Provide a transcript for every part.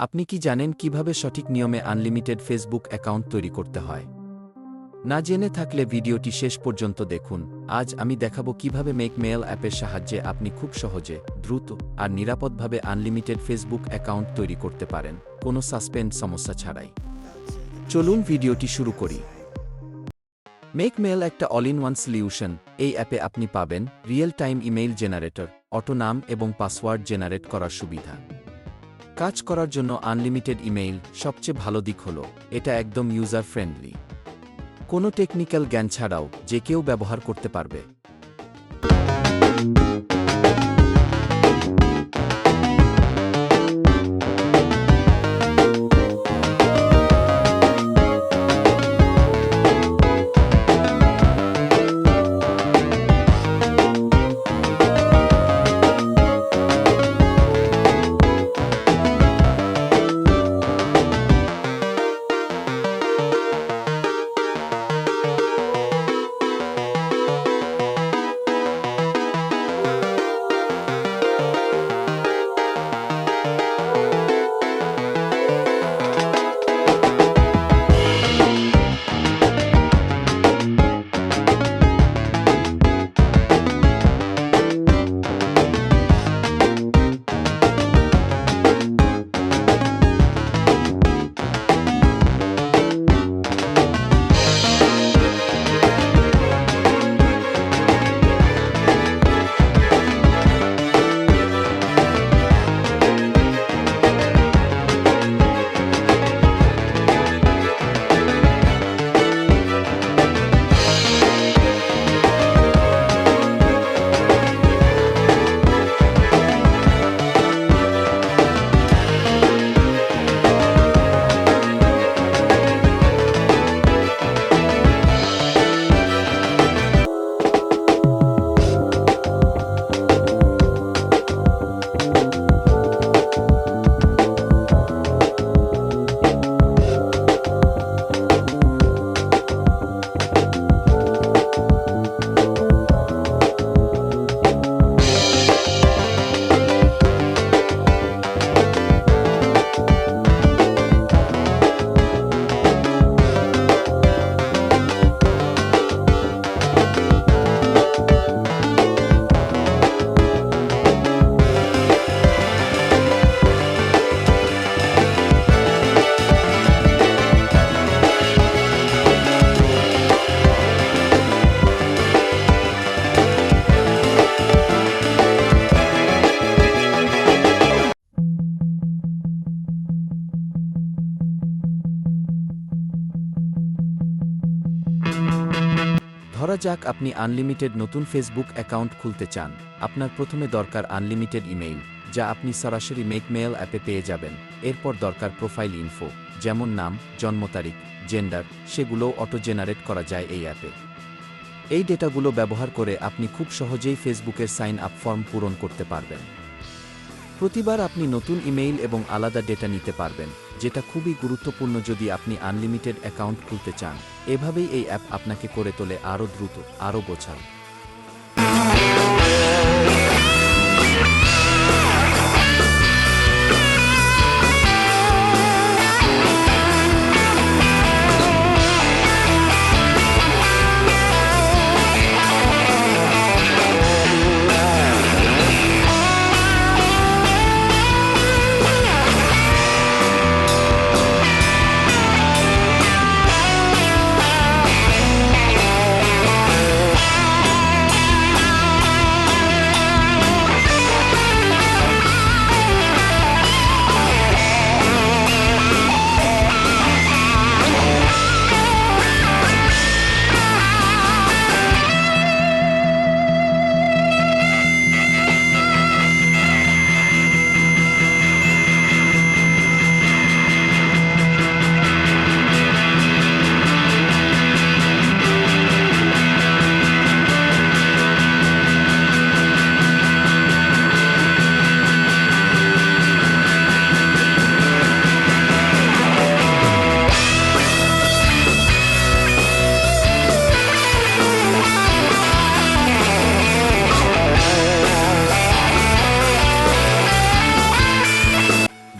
আপনি কি জানেন কীভাবে সঠিক নিয়মে আনলিমিটেড ফেসবুক অ্যাকাউন্ট তৈরি করতে হয়? না জেনে থাকলে ভিডিওটি শেষ পর্যন্ত দেখুন। আজ আমি দেখাবো কীভাবে মেক মেল অ্যাপের সাহায্যে আপনি খুব সহজে, দ্রুত আর নিরাপদভাবে আনলিমিটেড ফেসবুক অ্যাকাউন্ট তৈরি করতে পারেন। কোনো সাসপেন্ড সমস্যা ছাড়াই। চলুন ভিডিওটি শুরু করি। মেক মেল একটা অল ইন ওয়ান সলিউশন। এই অ্যাপে আপনি পাবেন real time email generator, auto নাম এবং পাসওয়ার্ড জেনারেট করার সুবিধা। কাজ করার জন্য আনলিমিটেড ইমেইল সবচেয়ে ভালো দিক হল, এটা একদম ইউজার ফ্রেন্ডলি কোনো টেকনিক্যাল জ্ঞান ছাড়াও যে কেউ ব্যবহার করতে পারবে। ধরা যাক আপনি আনলিমিটেড নতুন ফেসবুক অ্যাকাউন্ট খুলতে চান। আপনার প্রথমে দরকার আনলিমিটেড ইমেইল, যা আপনি সরাসরি মেক মেল অ্যাপে পেয়ে যাবেন। এরপর দরকার প্রোফাইল ইনফো, যেমন নাম, জন্ম তারিখ, জেন্ডার, সেগুলোও অটো জেনারেট করা যায় এই অ্যাপে। এই ডেটাগুলো ব্যবহার করে আপনি খুব সহজেই ফেসবুকের সাইন আপ ফর্ম পূরণ করতে পারবেন। প্রতিবার আপনি নতুন ইমেইল এবং আলাদা ডেটা নিতে পারবেন। যেটা খুবই গুরুত্বপূর্ণ যদি আপনি আনলিমিটেড অ্যাকাউন্ট খুলতে চান। এভাবেই এই অ্যাপ আপনাকে করে তোলে আরও দ্রুত আরও গোছাল।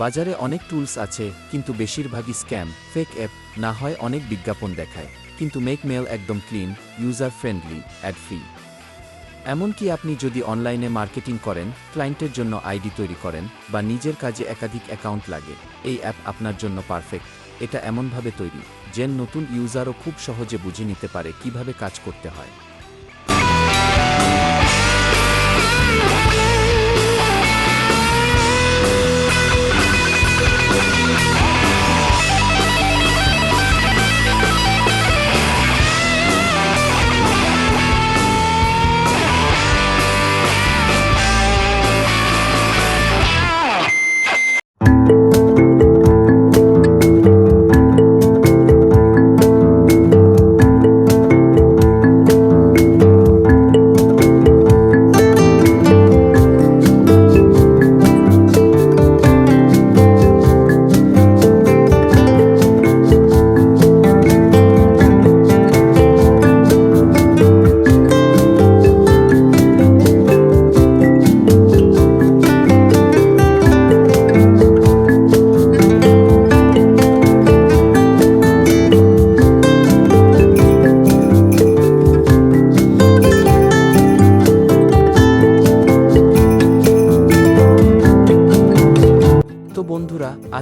বাজারে অনেক টুলস আছে, কিন্তু বেশিরভাগই স্ক্যাম, ফেক অ্যাপ, না হয় অনেক বিজ্ঞাপন দেখায়। কিন্তু মেক মেল একদম clean user friendly ad free এমনকি আপনি যদি অনলাইনে মার্কেটিং করেন, ক্লায়েন্টের জন্য আইডি তৈরি করেন, বা নিজের কাজে একাধিক অ্যাকাউন্ট লাগে, এই অ্যাপ আপনার জন্য পারফেক্ট। এটা এমনভাবে তৈরি, যেন নতুন ইউজারও খুব সহজে বুঝে নিতে পারে কীভাবে কাজ করতে হয়।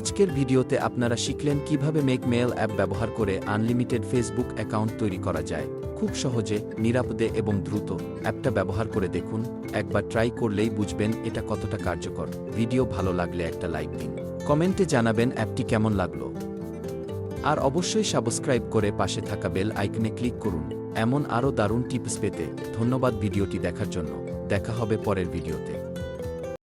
আজকের ভিডিওতে আপনারা শিখলেন কীভাবে মেক মেল অ্যাপ ব্যবহার করে আনলিমিটেড ফেসবুক অ্যাকাউন্ট তৈরি করা যায়। খুব সহজে, নিরাপদে এবং দ্রুত অ্যাপটা ব্যবহার করে দেখুন, একবার ট্রাই করলেই বুঝবেন এটা কতটা কার্যকর। ভিডিও ভালো লাগলে একটা লাইক দিন। কমেন্টে জানাবেন অ্যাপটি কেমন লাগল। আর অবশ্যই সাবস্ক্রাইব করে পাশে থাকা বেল আইকনে ক্লিক করুন। এমন আরও দারুণ টিপস পেতে ধন্যবাদ ভিডিওটি দেখার জন্য। দেখা হবে পরের ভিডিওতে।